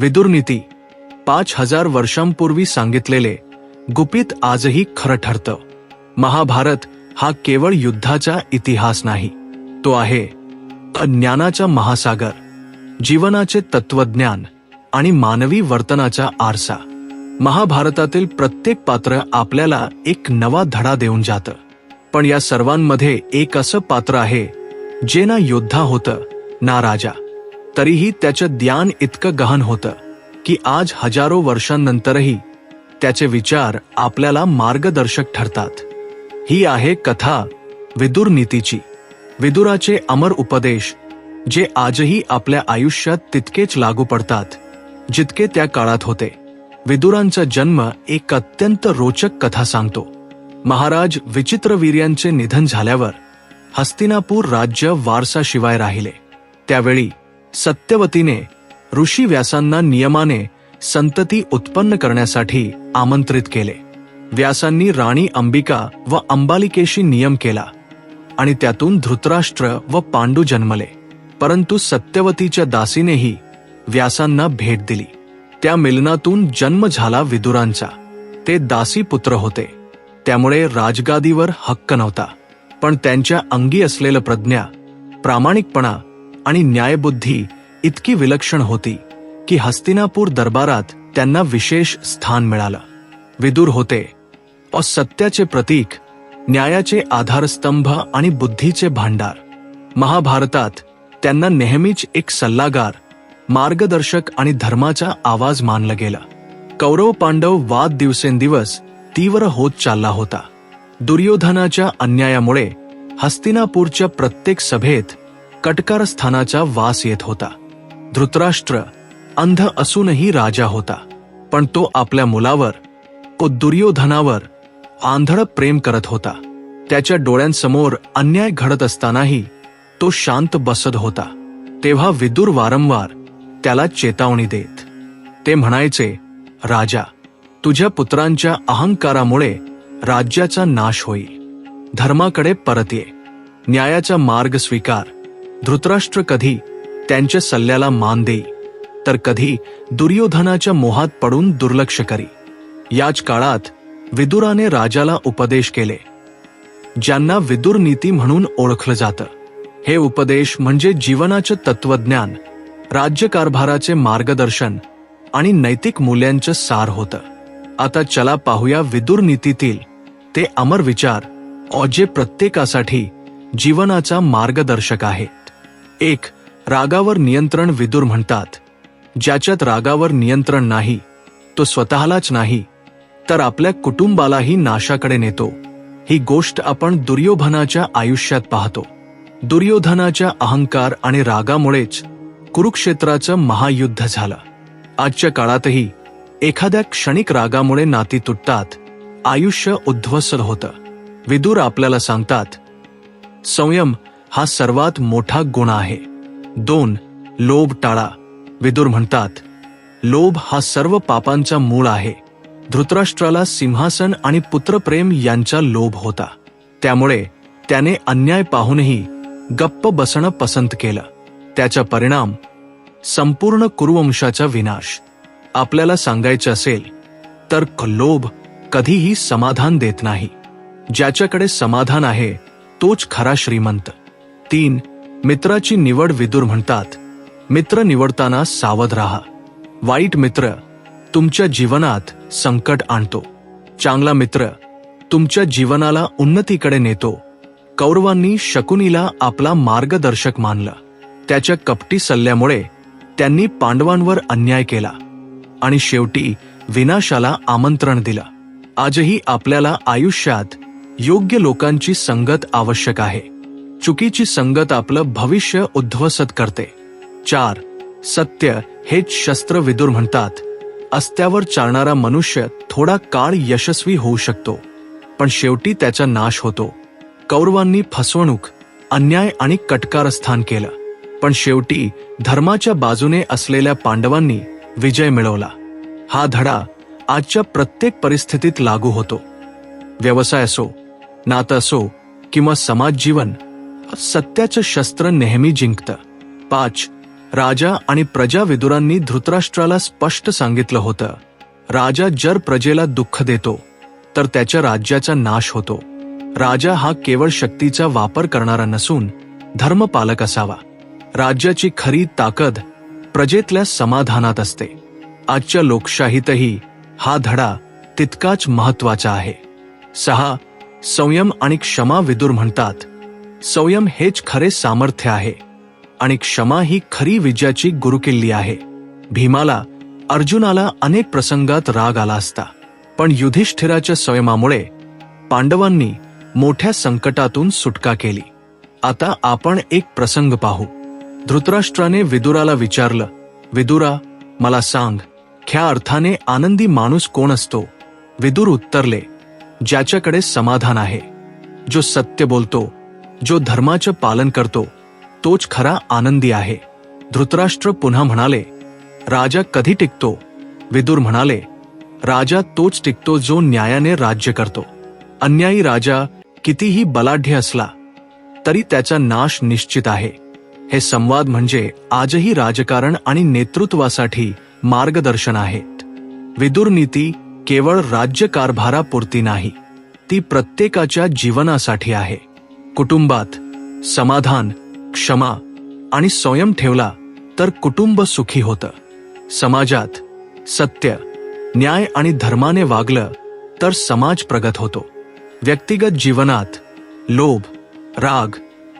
विदुरनीती पाच हजार वर्षांपूर्वी सांगितलेले गुपित आजही खरं ठरतं. महाभारत हा केवळ युद्धाचा इतिहास नाही तो आहे ज्ञानाचा महासागर जीवनाचे तत्वज्ञान आणि मानवी वर्तनाचा आरसा. महाभारतातील प्रत्येक पात्र आपल्याला एक नवा धडा देऊन जातं. पण या सर्वांमध्ये एक असं पात्र आहे जे ना योद्धा होतं ना राजा. तरीही त्याचं ज्ञान इतकं गहन होतं की आज हजारो वर्षांनंतरही त्याचे विचार आपल्याला मार्गदर्शक ठरतात. ही आहे कथा विदुर नीतीची. विदुराचे अमर उपदेश जे आजही आपल्या आयुष्यात तितकेच लागू पडतात जितके त्या काळात होते. विदुरांचा जन्म एक अत्यंत रोचक कथा सांगतो. महाराज विचित्रवीर्यांचे निधन झाल्यावर हस्तिनापूर राज्य वारसाशिवाय राहिले. त्यावेळी सत्यवतीने ऋषी व्यासांना नियमाने संतती उत्पन्न करण्यासाठी आमंत्रित केले. व्यासांनी राणी अंबिका व अंबालिकेशी नियम केला आणि त्यातून धृतराष्ट्र व पांडू जन्मले. परंतु सत्यवतीच्या दासीनेही व्यासांना भेट दिली. त्या मिलनातून जन्म झाला विदुरांचा. ते दासी पुत्र होते. त्यामुळे राजगादीवर हक्क नव्हता. पण त्यांच्या अंगी असलेलं प्रज्ञा प्रामाणिकपणा आणि न्यायबुद्धी इतकी विलक्षण होती की हस्तिनापूर दरबारात त्यांना विशेष स्थान मिळालं. विदूर होते. असत्याचे प्रतीक न्यायाचे आधारस्तंभ आणि बुद्धीचे भांडार. महाभारतात त्यांना नेहमीच एक सल्लागार मार्गदर्शक आणि धर्माचा आवाज मानलं गेला. कौरव पांडव वाद दिवसेंदिवस तीव्र होत चालला होता. दुर्योधनाच्या अन्यायामुळे हस्तिनापूरच्या प्रत्येक सभेत कटकारस्थानाचा वास येत होता. धृतराष्ट्र अंध असूनही राजा होता पण तो आपल्या मुलावर व दुर्योधनावर आंधळ प्रेम करत होता. त्याच्या डोळ्यांसमोर अन्याय घडत असतानाही तो शांत बसत होता. तेव्हा विदुर वारंवार त्याला चेतावणी देत. ते म्हणायचे राजा तुझ्या पुत्रांच्या अहंकारामुळे राज्याचा नाश होईल धर्माकडे परत ये. न्यायाचा मार्ग स्वीकार. धृतराष्ट्र कधी त्यांच्या सल्ल्याला मान देई तर कधी दुर्योधनाच्या मोहात पडून दुर्लक्ष करी. याच काळात विदुराने राजाला उपदेश केले. ज्यांना विदुर नीती म्हणून ओळखलं जातं. हे उपदेश म्हणजे जीवनाचं तत्वज्ञान राज्यकारभाराचे मार्गदर्शन आणि नैतिक मूल्यांचं सार होतं. आता चला पाहूया विदुर नीतीतील ते अमर विचार अ जे प्रत्येकासाठी जीवनाचा मार्गदर्शक आहे. एक रागावर नियंत्रण विदुर म्हणतात. ज्याच्यात रागावर नियंत्रण नाही तो स्वतःलाच नाही तर आपल्या कुटुंबालाही नाशाकडे नेतो. ही गोष्ट आपण दुर्योधनाच्या आयुष्यात पाहतो. दुर्योधनाच्या अहंकार आणि रागामुळेच कुरुक्षेत्राचं महायुद्ध झालं. आजच्या काळातही एखाद्या क्षणिक रागामुळे नाती तुटतात आयुष्य उद्ध्वस्त होतं. विदुर आपल्याला सांगतात संयम हा सर्वात मोठा गुण आहे. दोन लोभ टाळा. विदुर म्हणतात लोभ हा सर्व पापांचा मूळ आहे. धृतराष्ट्राला सिंहासन आणि पुत्रप्रेम यांचा लोभ होता. त्यामुळे त्याने अन्याय पाहूनही गप्प बसणं पसंत केलं. त्याचा परिणाम संपूर्ण कुरुवंशाचा विनाश. आपल्याला सांगायचं असेल तर लोभ कधीही समाधान देत नाही. ज्याच्याकडे समाधान आहे तोच खरा श्रीमंत. तीन मित्राची निवड विदुर म्हणतात. मित्र निवडताना सावध राहा. वाईट मित्र तुमच्या जीवनात संकट आणतो. चांगला मित्र तुमच्या जीवनाला उन्नतीकडे नेतो. कौरवांनी शकुनीला आपला मार्गदर्शक मानलं. त्याच्या कपटी सल्ल्यामुळे त्यांनी पांडवांवर अन्याय केला आणि शेवटी विनाशाला आमंत्रण दिलं. आजही आपल्याला आयुष्यात योग्य लोकांची संगत आवश्यक आहे. चुकीची संगत आपलं भविष्य उद्ध्वसत करते. चार सत्य हेच शस्त्र विदुर म्हणतात. अस्त्यावर चालणारा मनुष्य थोडा काळ यशस्वी होऊ शकतो. पण शेवटी त्याचा नाश होतो. कौरवांनी फसवणूक अन्याय आणि कटकारस्थान केलं. पण शेवटी धर्माच्या बाजूने असलेल्या पांडवांनी विजय मिळवला. हा धडा आजच्या प्रत्येक परिस्थितीत लागू होतो. व्यवसाय असो नातं असो किंवा समाज जीवन सत्याचं शस्त्र नेहमी जिंकतं. पाच राजा आणि प्रजा विदुरांनी धृतराष्ट्राला स्पष्ट सांगितलं होतं. राजा जर प्रजेला दुःख देतो तर त्याच्या राज्याचा नाश होतो. राजा हा केवळ शक्तीचा वापर करणारा नसून धर्मपालक असावा. राज्याची खरी ताकद प्रजेतल्या समाधानात असते. आजच्या लोकशाहीतही हा धडा तितकाच महत्त्वाचा आहे. सहा संयम आणि क्षमा विदुर म्हणतात. संयम हेच खरे सामर्थ्य आहे आणि क्षमा ही खरी विजयाची गुरुकिल्ली आहे. भीमाला अर्जुनाला अनेक प्रसंगात राग आला असता पण युधिष्ठिराच्या संयमामुळे पांडवांनी मोठ्या संकटातून सुटका केली. आता आपण एक प्रसंग पाहू. धृतराष्ट्राने विदुराला विचारलं विदुरा मला सांग ख्या अर्थाने आनंदी माणूस कोण असतो? विदुर उत्तरले ज्याच्याकडे समाधान आहे जो सत्य बोलतो जो धर्माचं पालन करतो तोच खरा आनंदी आहे. धृतराष्ट्र पुन्हा म्हणाले राजा कधी टिकतो? विदुर म्हणाले राजा तोच टिकतो जो न्यायाने राज्य करतो. अन्यायी राजा कितीही बलाढ्य असला तरी त्याचा नाश निश्चित आहे. हे संवाद म्हणजे आजही राजकारण आणि नेतृत्वासाठी मार्गदर्शन आहेत. विदुर नीती केवळ राज्यकारभारापुरती नाही ती प्रत्येकाच्या जीवनासाठी आहे. कुटुंबात समाधान क्षमा आणि संयम ठेवला तर कुटुंब सुखी होतं. समाजात सत्य न्याय आणि धर्माने वागलं तर समाज प्रगत होतो. व्यक्तिगत जीवनात लोभ राग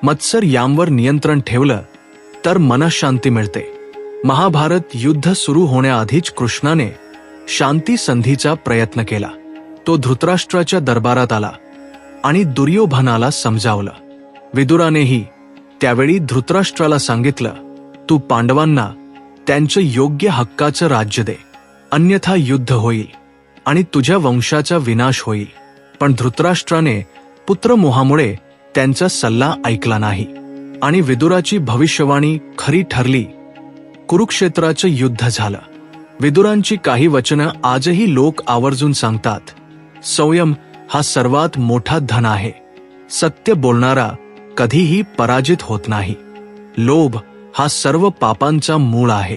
मत्सर यांवर नियंत्रण ठेवलं तर मनशांती मिळते. महाभारत युद्ध सुरू होण्याआधीच कृष्णाने शांती संधीचा प्रयत्न केला. तो धृतराष्ट्राच्या दरबारात आला. आणि दुर्योधनाला समजावलं. विदुरानेही त्यावेळी धृतराष्ट्राला सांगितलं तू पांडवांना त्यांचं योग्य हक्काचं राज्य दे. अन्यथा युद्ध होईल आणि तुझ्या वंशाचा विनाश होईल. पण धृतराष्ट्राने पुत्रमोहामुळे त्यांचा सल्ला ऐकला नाही. आणि विदुराची भविष्यवाणी खरी ठरली. कुरुक्षेत्राचं युद्ध झालं. विदुरांची काही वचनं आजही लोक आवर्जून सांगतात. संयम हा सर्वात मोठा धन आहे. सत्य बोलणारा कधीही पराजित होत नाही. लोभ हा सर्व पापांचा मूळ आहे.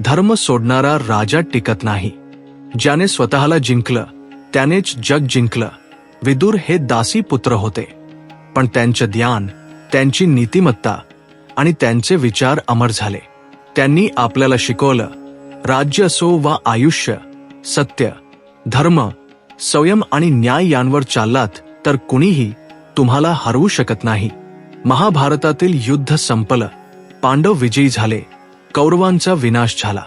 धर्म सोडणारा राजा टिकत नाही. ज्याने स्वतःला जिंकलं त्यानेच जग जिंकलं. विदुर हे दासी पुत्र होते. पण त्यांचे ज्ञान त्यांची नीतिमत्ता आणि त्यांचे विचार अमर झाले. त्यांनी आपल्याला शिकवलं राज्य असो वा आयुष्य सत्य धर्म संयम आणि न्याय यांवर चाललात तर कुणीही तुम्हाला हरवू शकत नाही. महाभारतातील युद्ध संपलं. पांडव विजयी झाले. कौरवांचा विनाश झाला.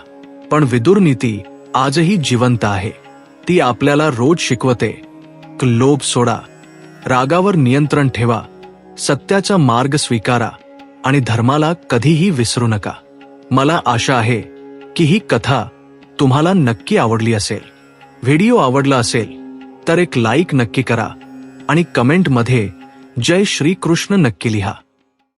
पण विदुर नीती आजही जिवंत आहे. ती आपल्याला रोज शिकवते. लोभ सोडा. रागावर नियंत्रण ठेवा. सत्याचा मार्ग स्वीकारा आणि धर्माला कधीही विसरू नका. मला आशा आहे की ही कथा तुम्हाला नक्की आवडली असेल. व्हिडिओ आवडला असेल तर एक लाईक नक्की करा आणि कमेंटमध्ये जय श्रीकृष्ण नक्की लिहा.